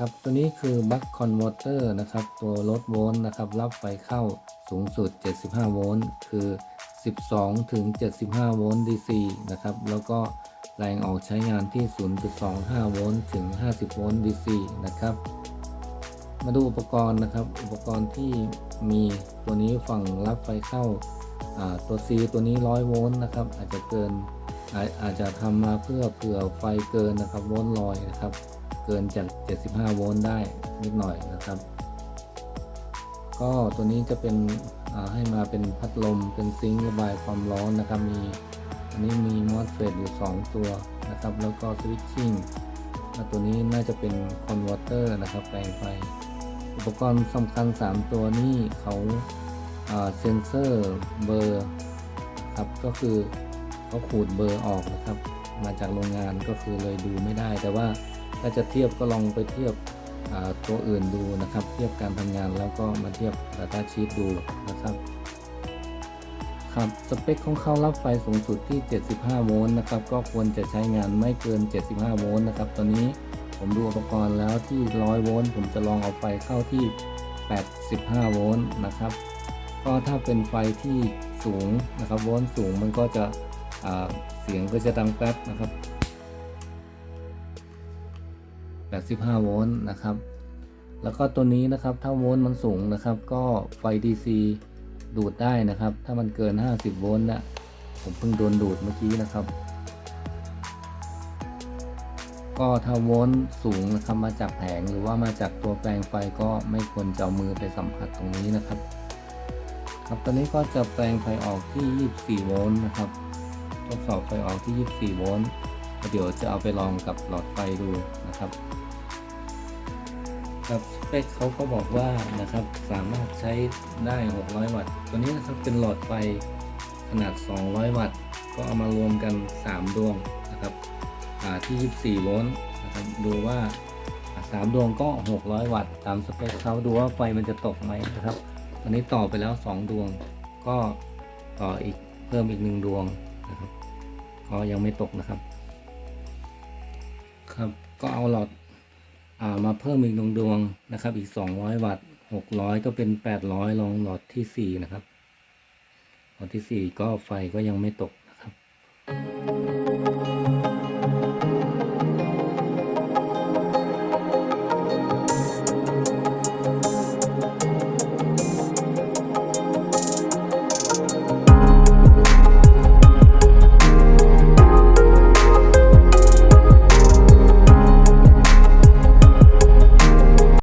ครับตัวนี้คือบัคคอนเวอร์เตอร์นะครับตัวลดโวลต์นะครับรับไฟเข้าสูงสุด 75 โวลต์คือ 12 ถึง 75 โวลต์ DC นะครับแล้วก็แรงออกใช้งานที่ 0.25 โวลต์ถึง 50 โวลต์ DC นะครับมาดูอุปกรณ์นะครับ อุปกรณ์ที่มีตัวนี้ฝั่งรับไฟเข้าอ่าตัว C ตัวนี้ 100 โวลต์นะครับ อาจจะเกินอาอาจจะทำมาเพื่อเผื่อไฟเกินนะครับโวลต์ลอยนะครับ เกินจาก 75 โวลต์ได้นิดหน่อยนะครับ ก็ตัวนี้จะเป็นให้มาเป็นพัดลมเป็นซิงค์ระบายความร้อนนะครับ มีอันนี้มีมอสเฟตอยู่ 2 ตัวนะครับ แล้วก็สวิตชิ่งตัวนี้น่าจะเป็นคอนเวอร์เตอร์นะครับแปลงไฟอุปกรณ์สำคัญ 3 ตัวนี้เขาเซนเซอร์เบอร์ครับก็คือเขาขูดเบอร์ออกนะครับ มาจากโรงงานก็คือเลยดูไม่ได้แต่ว่า ถ้าจะเทียบก็ลองไปเทียบตัวอื่นดูนะครับ เทียบการทำงานแล้วก็มาเทียบ Data Sheet ดูนะครับครับสเปคของเขารับไฟสูงสุดที่ 75 โวลต์นะครับ ก็ควรจะใช้งานไม่เกิน 75 โวลต์นะครับ ตอนนี้ผมดูอุปกรณ์แล้วที่ 100 โวลต์ผมจะลองเอาไฟเข้าที่ 85 โวลต์นะครับ ก็ถ้าเป็นไฟที่สูงนะครับ โวลต์สูงมันก็จะเสียงก็จะดังแป๊บนะครับ 85 โวลต์นะครับ แล้วก็ตัวนี้นะครับถ้าโวลต์มันสูงนะครับ ก็ไฟ DC ดูดได้นะครับ ถ้ามันเกิน 50 โวลต์นะผมเพิ่งโดนดูดเมื่อกี้นะครับ ก็ถ้าโวลต์สูงนะครับมาจากแผงหรือว่ามาจากตัวแปลงไฟก็ไม่ควรจะเอามือไปสัมผัสตรงนี้นะครับ ครับตอนนี้ก็จะแปลงไฟออกที่ 24 โวลต์นะครับ ทดสอบไฟออกที่ 24 โวลต์ เดี๋ยวจะเอาไปลองกับหลอดไฟดูนะครับครับสเปคเขาก็บอกว่านะครับสามารถใช้ได้ 600 วัตต์ ตัวนี้นะครับเป็นหลอดไฟขนาด 200 วัตต์ ก็เอามารวมกัน 3 ดวงนะครับอ่าที่ 24 โวลต์นะครับดูว่าอ่าสามดวงก็ 600 วัตต์ ตามสเปคเขาดูว่าไฟมันจะตกไหมนะครับอันนี้ต่อไปแล้ว 2 ดวง ก็ต่ออีกเพิ่มอีก 1 ดวงนะครับก็ยังไม่ตกนะครับ ครับก็เอาหลอดอ่ามาเพิ่มอีกดวงดวงนะครับ อีก 200 วัตต์600 ก็เป็น 800 ลองหลอดที่ 4 นะครับ หลอดที่ 4 ก็ไฟก็ยังไม่ตก